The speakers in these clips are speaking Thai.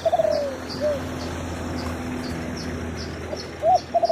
Thank you.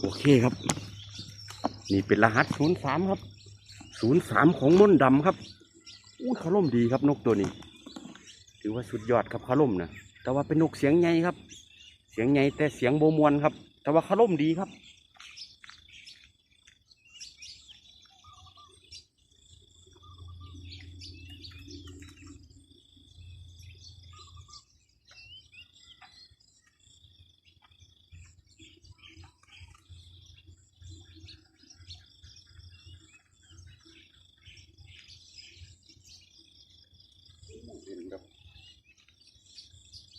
โอเคครับ นี่เป็นรหัสศูนย์สามครับศูนย์สามของมนดำครับอู้เขาล่มดีครับนกตัวนี้ ถือว่าสุดยอดครับเขาล่มนะแต่ว่าเป็นนกเสียงใหญ่ครับ เสียงใหญ่แต่เสียงโบมวนครับ แต่ว่าเขาล่มดีครับ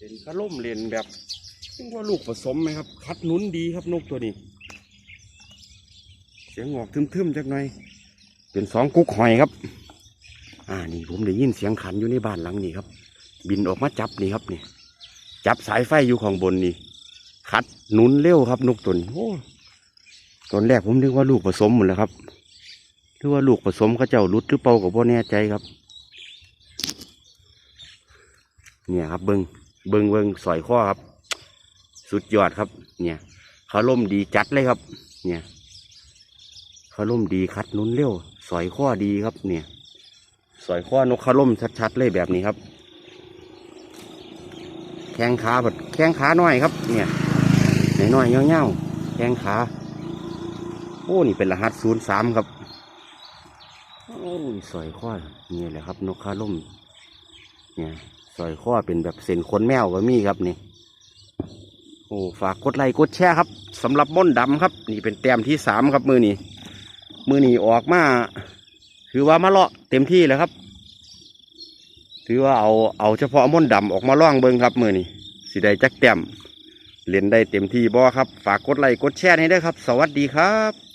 เรียนกระล่มเรียนแบบเรียกว่าลูกผสมไหมครับ คัดนุนดีครับนกตัวนี้ เสียงงอกทึมๆจักหน่อยเป็นสองกุ๊กหอยครับ อ่านี่ผมได้ยินเสียงขันอยู่ในบ้านหลังนี้ครับ บินออกมาจับนี่ครับนี่จับสายไฟอยู่ข้างบนนี่คัดนุนเร็วครับ นกตัวนี้โอ้ตอนแรกผมนึกว่าลูกผสมหมดแล้วครับหรือว่าลูกผสมเขาเจ้ารุดหรือเปล่ากับพ่แน่ใจครับ เนี่ยครับเบิ้ง เบิงเบิงสอยข้อครับ สุดยอดครับ เนี่ยเขาล่มดีจัดเลยครับ เนี่ยเขาล่มดีคัดนุนเร็วสอยข้อดีครับ เนี่ยสอยข้อนกขาล่มชัดๆเลยแบบนี้ครับ แข้งขาแบบแข้งขาน้อยครับ เนี่ยน้อยๆเงี้ยวๆแข้งขาโอ้นี่เป็นรหัสศูนย์สามครับโอ้ยสอยข้อนี่แหละครับ นกขาล่มเนี่ย สอยข้อเป็นแบบเส้นขนแมวก็มีครับนี่โอ้ฝากกดไลค์กดแชร์ครับสำหรับม่อนดำครับ นี่เป็นแต้มที่สามครับมือนี้มือนี้ออกมาถือว่ามาเลาะเต็มที่แล้วครับ ถือว่าเอาเอาเฉพาะม่อนดำออกมาล่องเบิงครับมือนี้สิได้จักแต้มเล่นได้เต็มที่บ่ครับ ฝากกดไลค์กดแชร์ให้ด้วยครับ สวัสดีครับ